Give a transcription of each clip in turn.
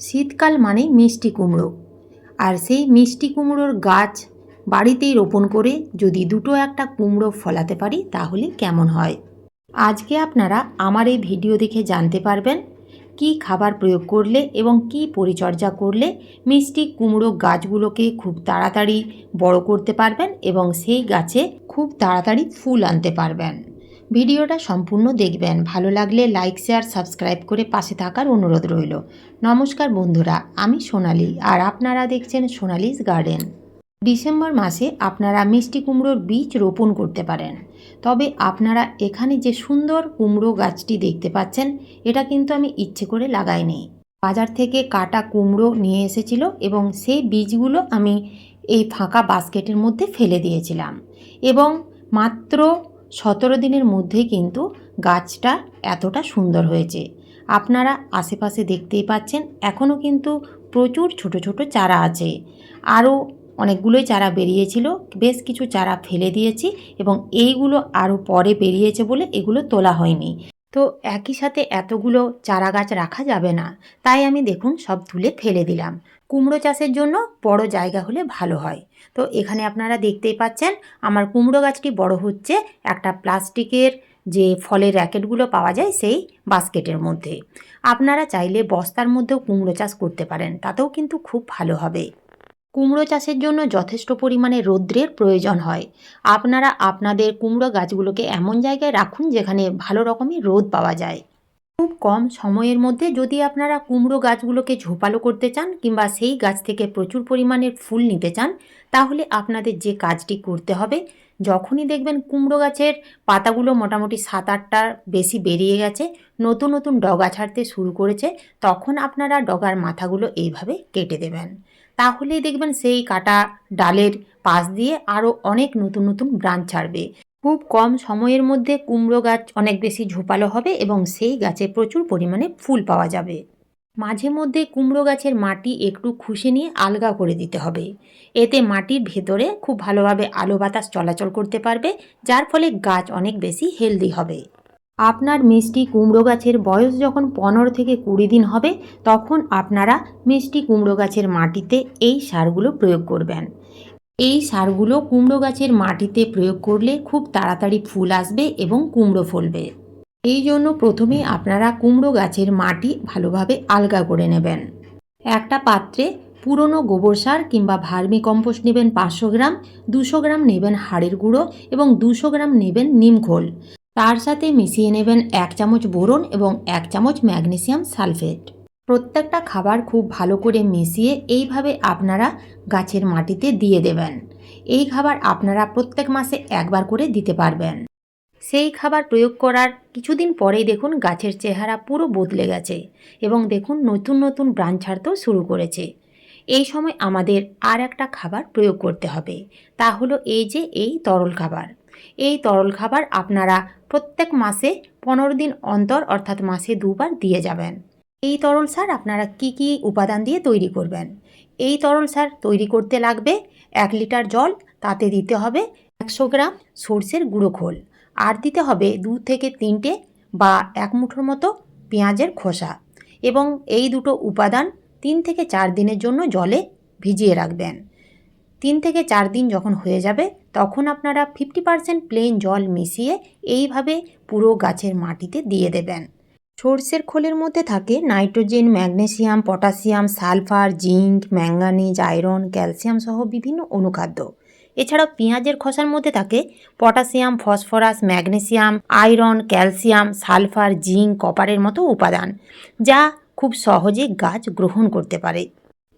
শীতকাল মানে মিষ্টি কুমড়ো। আর সেই মিষ্টি কুমড়োর গাছ বাড়িতেই রোপণ করে যদি দুটো একটা কুমড়ো ফলাতে পারি তাহলে কেমন হয়? আজকে আপনারা আমার এই ভিডিও দেখে জানতে পারবেন কি খাবার প্রয়োগ করলে এবং কি পরিচর্যা করলে মিষ্টি কুমড়ো গাছগুলোকে খুব তাড়াতাড়ি বড় করতে পারবেন এবং সেই গাছে খুব তাড়াতাড়ি ফুল আনতে পারবেন। ভিডিওটা সম্পূর্ণ দেখবেন। ভালো লাগলে লাইক শেয়ার সাবস্ক্রাইব করে পাশে থাকার অনুরোধ রইল। নমস্কার বন্ধুরা, আমি সোনালি আর আপনারা দেখছেন সোনালিস গার্ডেন। ডিসেম্বর মাসে আপনারা মিষ্টি কুমড়োর বীজ রোপণ করতে পারেন। তবে আপনারা এখানে যে সুন্দর কুমড়ো গাছটি দেখতে পাচ্ছেন, এটা কিন্তু আমি ইচ্ছে করে লাগাইনি। বাজার থেকে কাটা কুমড়ো নিয়ে এসেছিল এবং সেই বীজগুলো আমি এই ফাঁকা বাস্কেটের মধ্যে ফেলে দিয়েছিলাম। এবং মাত্র সতেরো দিনের মধ্যে কিন্তু গাছটা এতটা সুন্দর হয়েছে। আপনারা আশেপাশে দেখতেই পাচ্ছেন, এখনও কিন্তু প্রচুর ছোট ছোট চারা আছে। আরও অনেকগুলোই চারা বেরিয়েছিল, বেশ কিছু চারা ফেলে দিয়েছি এবং এইগুলো আরও পরে বেরিয়েছে বলে এগুলো তোলা হয়নি। তো একই সাথে এতগুলো চারা গাছ রাখা যাবে না। তাই আমি দেখুন সব তুলে ফেলে দিলাম। কুমড়ো চাষের জন্য বড় জায়গা হলে ভালো হয়। তো এখানে আপনারা দেখতেই পাচ্ছেন, আমার কুমড়ো গাছটি বড় হচ্ছে। একটা প্লাস্টিকের যে ফলের র্যাকেটগুলো পাওয়া যায়, সেই বাস্কেটের মধ্যে। আপনারা চাইলে বস্তার মধ্যেও কুমড়ো চাষ করতে পারেন। তাতেও কিন্তু খুব ভালো হবে। কুমড়ো চাষের জন্য যথেষ্ট পরিমাণে রৌদ্রের প্রয়োজন হয়। আপনারা আপনাদের কুমড়ো গাছগুলোকে এমন জায়গায় রাখুন যেখানে ভালো রকমের রোদ পাওয়া যায়। খুব কম সময়ের মধ্যে যদি আপনারা কুমড়ো গাছগুলোকে ঝোপালো করতে চান কিংবা সেই গাছ থেকে প্রচুর পরিমাণের ফুল নিতে চান, তাহলে আপনাদের যে কাজটি করতে হবে, যখনই দেখবেন কুমড়ো গাছের পাতাগুলো মোটামুটি সাত আটটার বেশি বেরিয়ে গেছে, নতুন নতুন ডগা ছাড়তে শুরু করেছে, তখন আপনারা ডগার মাথাগুলো এইভাবে কেটে দেবেন। তাহলেই দেখবেন সেই কাটা ডালের পাশ দিয়ে আরও অনেক নতুন নতুন ব্রাঞ্চ ছাড়বে। খুব কম সময়ের মধ্যে কুমড়ো গাছ অনেক বেশি ঝোপালো হবে এবং সেই গাছে প্রচুর পরিমাণে ফুল পাওয়া যাবে। মাঝে মধ্যে কুমড়ো গাছের মাটি একটু খুশে নিয়ে আলগা করে দিতে হবে। এতে মাটির ভেতরে খুব ভালোভাবে আলো বাতাস চলাচল করতে পারবে, যার ফলে গাছ অনেক বেশি হেলদি হবে। আপনার মিষ্টি কুমড়ো গাছের বয়স যখন পনেরো থেকে কুড়ি দিন হবে, তখন আপনারা মিষ্টি কুমড়ো গাছের মাটিতে এই সারগুলো প্রয়োগ করবেন। এই সারগুলো কুমড়ো গাছের মাটিতে প্রয়োগ করলে খুব তাড়াতাড়ি ফুল আসবে এবং কুমড়ো ফলবে। এই জন্য প্রথমে আপনারা কুমড়ো গাছের মাটি ভালোভাবে আলগা করে নেবেন। একটা পাত্রে পুরনো গোবর সার কিংবা ভার্মি কম্পোস্ট নেবেন পাঁচশো গ্রাম, দুশো গ্রাম নেবেন হাড়ের গুঁড়ো এবং দুশো গ্রাম নেবেন নিমখোল তার সাথে মিশিয়ে নেবেন এক চামচ বোরন এবং এক চামচ ম্যাগনেসিয়াম সালফেট। প্রত্যেকটা খাবার খুব ভালো করে মিশিয়ে এইভাবে আপনারা গাছের মাটিতে দিয়ে দেবেন। এই খাবার আপনারা প্রত্যেক মাসে একবার করে দিতে পারবেন। সেই খাবার প্রয়োগ করার কিছুদিন পরেই দেখুন গাছের চেহারা পুরো বদলে গেছে এবং দেখুন নতুন নতুন ব্রাঞ্চ ছাড়তেও শুরু করেছে। এই সময় আমাদের আর একটা খাবার প্রয়োগ করতে হবে, তা হলো এই যে এই তরল খাবার। এই তরল খাবার আপনারা প্রত্যেক মাসে পনেরো দিন অন্তর অর্থাৎ মাসে দুবার দিয়ে যাবেন। এই তরল সার আপনারা কি কি উপাদান দিয়ে তৈরি করবেন? এই তরল সার তৈরি করতে লাগবে এক লিটার জল, তাতে দিতে হবে একশো গ্রাম সর্ষের গুঁড়ো খোল। আর দিতে হবে দু থেকে তিনটে বা এক মুঠোর মতো পেঁয়াজের খোসা। এবং এই দুটো উপাদান তিন থেকে চার দিনের জন্য জলে ভিজিয়ে রাখবেন। তিন থেকে চার দিন যখন হয়ে যাবে, তখন আপনারা ফিফটি পারসেন্ট প্লেন জল মিশিয়ে এইভাবে পুরো গাছের মাটিতে দিয়ে দেবেন। সর্ষের খোলের মধ্যে থাকে nitrogen, magnesium potassium sulphur, zinc, manganese, iron, calcium সহ বিভিন্ন অনুখাদ্য। এছাড়াও পেঁয়াজের খোসার মধ্যে থাকে potassium phosphorus, magnesium, iron, calcium, sulphur, zinc, কপারের মতো উপাদান, যা খুব সহজে গাছ গ্রহণ করতে পারে।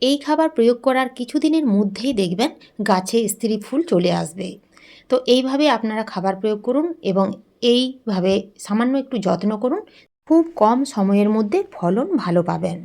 এই খাবার প্রয়োগ করার কিছুদিনের মধ্যেই দেখবেন গাছে স্ত্রী ফুল চলে আসবে। তো এইভাবে আপনারা খাবার প্রয়োগ করুন এবং এইভাবে সামান্য একটু যত্ন করুন। খুব কম সময়ের মধ্যে ফলন ভালো পাবেন।